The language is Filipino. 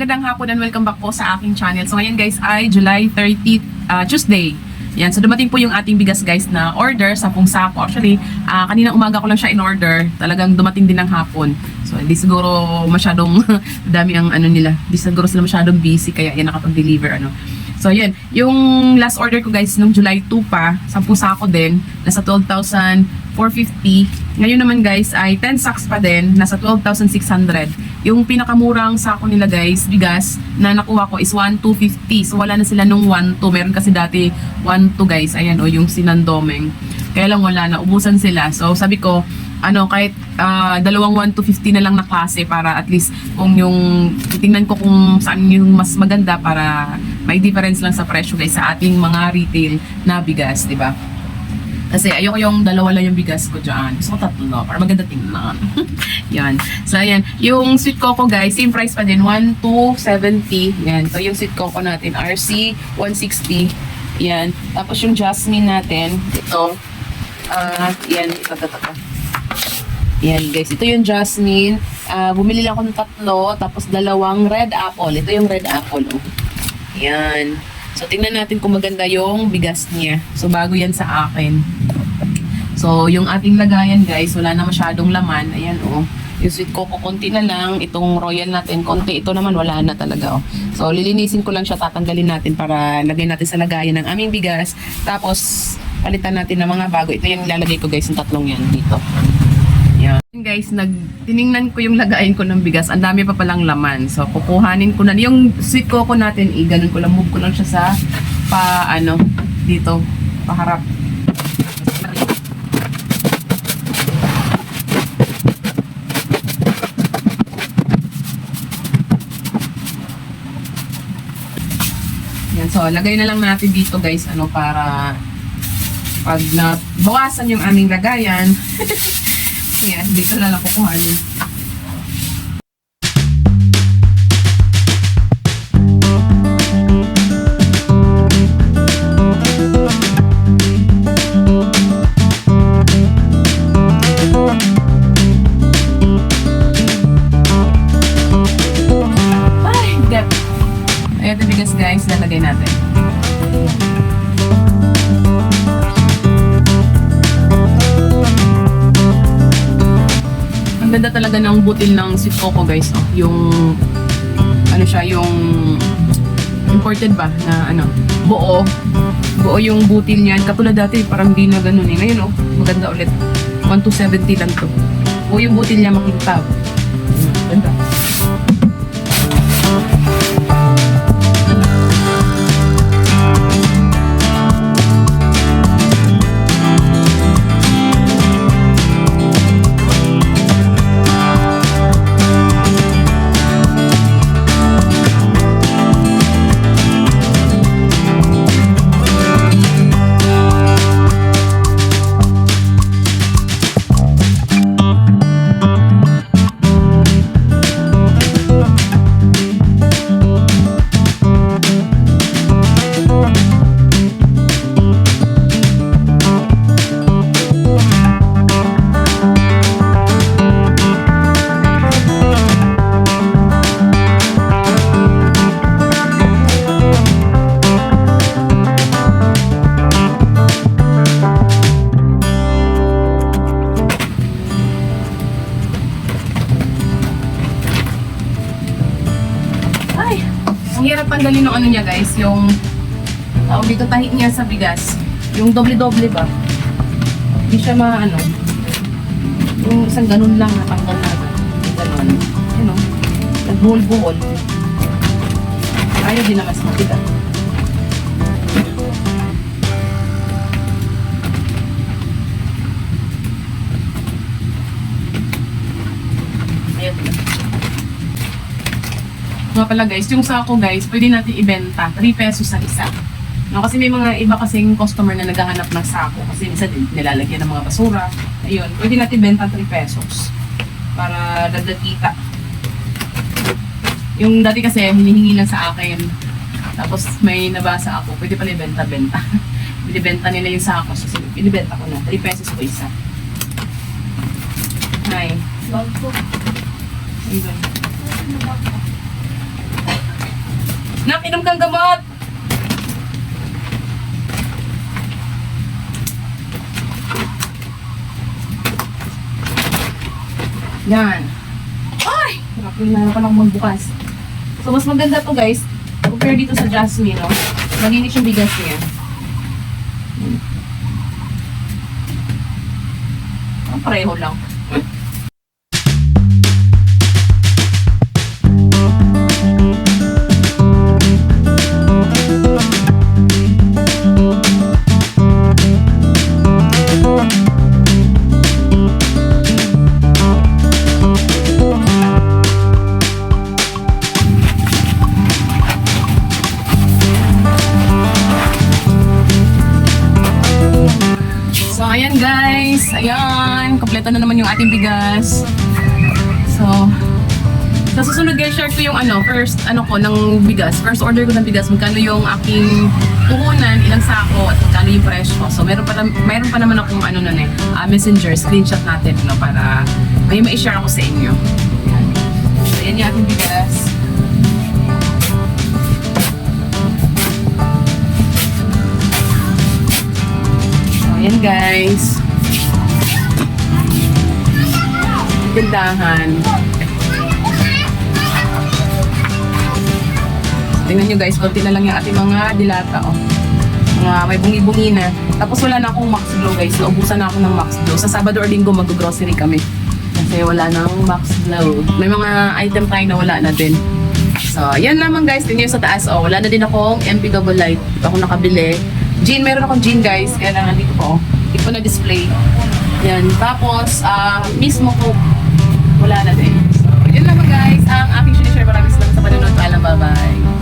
magandang hapon and welcome back po sa aking channel. So ngayon guys ay July 30, ah, Tuesday. Yan, so dumating po yung ating bigas guys na order sa pong sako. Actually, ah, kanina umaga ko lang siya in order. Talagang dumating din ng hapon. So hindi siguro masyadong dami ang ano nila. Hindi siguro sila masyadong busy kaya yan nakapag-deliver ano. So yan, yung last order ko guys nung July 2 pa, 10 sako din, nasa 12,450. Ngayon naman guys ay 10 sacks pa din, nasa 12,600. Yung pinakamurang sako nila guys, bigas, na nakuha ko is 1,250. So wala na sila nung 1,2. Meron kasi dati 1,2 guys. Ayan o, yung sinandomeng. Kaya lang wala na, ubusan sila. So sabi ko, ano, kahit ah, dalawang 1,250 na lang na klase para at least kung yung titingnan ko kung saan yung mas maganda para may difference lang sa presyo guys sa ating mga retail na bigas, di ba? Kasi ayoko yung dalawa lang yung bigas ko dyan. Gusto ko tatlo para maganda tingnan. yan. So, ayan. Yung sweet coco guys, same price pa din. 1,270. Yan. So, yung sweet coco natin, RC 160. Yan. Tapos yung jasmine natin, ito. Ah, yan. Ito, ito, ito. Yan guys, ito yung jasmine. Ah, bumili lang ako ng tatlo, tapos dalawang red apple. Ito yung red apple. Oh. Yan. So, tingnan natin kung maganda yung bigas niya. So, bago yan sa akin. So, yung ating lagayan guys, wala na masyadong laman. Ayan oh. Yung sweet coco, konti na lang. Itong royal natin, konti. Ito naman, wala na talaga oh. So, lilinisin ko lang siya, tatanggalin natin para lagay natin sa lagayan ng aming bigas. Tapos, palitan natin ng mga bago. Ito yung ilalagay ko guys, yung tatlong yan dito. Yan. Guys, nag tiningnan ko yung lagayin ko ng bigas. Ang dami pa palang laman. So, kukuhanin ko na. Yung sweet coco natin, i ganun ko lang. Move ko lang siya sa pa, ano, dito, paharap. Yan, so, lagay na lang natin dito guys, ano, para pag na bawasan yung aming lagayan, Ayan, dito na lang kukuhanin. Ang ganda talaga ng butil ng sweet coco guys. Oh. Yung ano siya, yung imported ba na ano, buo. Buo yung butil niyan. Katulad dati parang di na ganun eh. Ngayon oh, maganda ulit. 1270 lang to. Buo yung butil niya makintab. Ang hirap tanggalin ng ano niya guys, yung tawag dito tahi niya sa bigas. Yung doble-doble ba? Hindi siya maano. Yung isang ganun lang natanggal na Ganun. You know, nagbuhol-buhol. Ayaw din na mas mabigat. Nga pala guys, yung sako guys, pwede natin ibenta. 3 pesos sa isa. No, kasi may mga iba kasing customer na naghahanap ng sako. Kasi minsan din nilalagyan ng mga basura. Ayun, pwede natin benta 3 pesos. Para dagdag kita. Yung dati kasi hinihingi lang sa akin. Tapos may nabasa ako, pwede pala ibenta-benta. Binibenta nila yung sako. So, binibenta ko na. 3 pesos po isa. Hi. Ayun. Nakinom kang gamot! Yan. Ay! Nakapila na palang magbukas. So, mas maganda to guys. Compare dito sa Jasmine, no? Malinis yung bigas niya. Ang pareho lang. Ayan guys. Ayan. Kompleto na naman yung ating bigas. So, sa susunod guys, share ko yung ano, first ano ko ng bigas. First order ko ng bigas, magkano yung aking puhunan, ilang sako, at magkano yung presyo. So, meron pa, meron pa naman akong ano nun eh, ah, messenger, screenshot natin, no, para may ma-share ako sa inyo. Ayan. So, ayan yung ating bigas. Ayan guys. Gandahan. Tingnan nyo guys, konti na lang yung ating mga dilata, oh. Mga may bungi-bungi na. Tapos wala na akong Max Glow guys. Naubusan na ako ng Max Glow. Sa Sabado or Linggo mag-grocery kami. Kasi wala nang Max Glow. May mga item tayo na wala na din. So, yan naman guys. Tingnan sa taas. Oh, wala na din akong MP Double Light. Ako nakabili. Jean, meron akong jean guys. Kaya lang nandito po. Hindi ko na-display. Yan. Tapos, ah, mismo ko, wala na din. So, yun naman guys. Ang aking sinishare. Maraming salamat sa panonood. Paalam. Bye-bye.